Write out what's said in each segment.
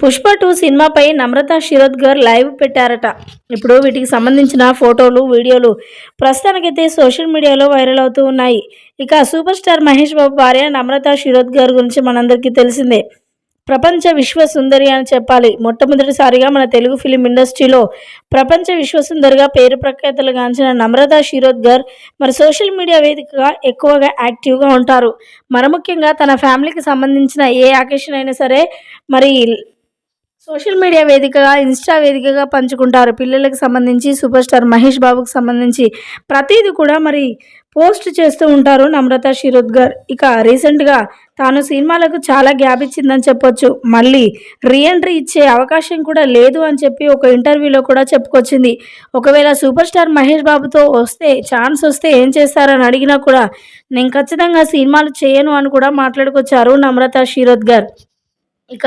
Pushpa two సినిమాపై నమ్రత Shirodkar live పెట్టారట. ఇప్పుడు వీటికి సంబంధించిన ఫోటోలు వీడియోలు ప్రస్తుతానికైతే సోషల్ మీడియాలో వైరల్ అవుతూ ఉన్నాయి. ఇక సూపర్ స్టార్ మహేష్ బాబు భార్య నమ్రత శిరోద్గర్ గురించి మనందరికీ తెలిసిందే. ప్రపంచ విశ్వ సుందరి అని చెప్పాలి. మొట్టమొదటిసారిగా మన తెలుగు ఫిలిం ఇండస్ట్రీలో ప్రపంచ విశ్వసుందరిగా పేరు ప్రఖ్యాతలుగాంచిన నమ్రత శిరోద్గర్ మరి సోషల్ మీడియా వేదికగా ఎక్కువగా యాక్టివ్గా ఉంటారు. మరి ముఖ్యంగా తన ఫ్యామిలీకి సంబంధించిన ఏ అకేషన్ అయినా సరే మరి సోషల్ మీడియా వేదికగా ఇన్స్టా వేదికగా పంచుకుంటారు. పిల్లలకు సంబంధించి సూపర్ స్టార్ మహేష్ బాబుకు సంబంధించి ప్రతిదీ కూడా మరి పోస్ట్ చేస్తూ ఉంటారు నమ్రత శిరోద్కర్ ఇక రీసెంట్గా తాను సినిమాలకు చాలా గ్యాప్ ఇచ్చిందని చెప్పొచ్చు. మళ్ళీ రీఎంట్రీ ఇచ్చే అవకాశం కూడా లేదు అని చెప్పి ఒక ఇంటర్వ్యూలో కూడా చెప్పుకొచ్చింది. ఒకవేళ సూపర్ స్టార్ మహేష్ బాబుతో వస్తే ఛాన్స్ వస్తే ఏం చేస్తారని అడిగినా కూడా నేను ఖచ్చితంగా సినిమాలు చేయను అని కూడా మాట్లాడుకొచ్చారు నమ్రత శిరోద్కర్ ఇక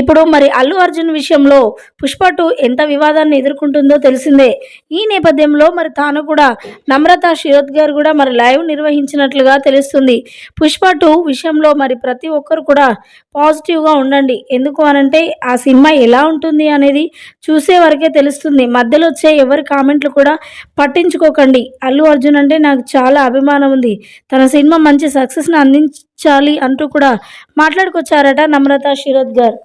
ఇప్పుడు మరి అల్లు అర్జున్ విషయంలో పుష్ప టూ ఎంత వివాదాన్ని ఎదుర్కొంటుందో తెలిసిందే. ఈ నేపథ్యంలో మరి తాను కూడా నమ్రత శిరోద్కర్ కూడా మరి లైవ్ నిర్వహించినట్లుగా తెలుస్తుంది. పుష్ప టూ విషయంలో మరి ప్రతి ఒక్కరు కూడా పాజిటివ్గా ఉండండి. ఎందుకు అనంటే ఆ సినిమా ఎలా ఉంటుంది అనేది చూసే వరకే తెలుస్తుంది. మధ్యలో వచ్చే ఎవరి కామెంట్లు కూడా పట్టించుకోకండి. అల్లు అర్జున్ అంటే నాకు చాలా అభిమానం ఉంది. తన సినిమా మంచి సక్సెస్ని అందించాలి అంటూ కూడా మాట్లాడుకొచ్చారట నమ్రత శిరోద్కర్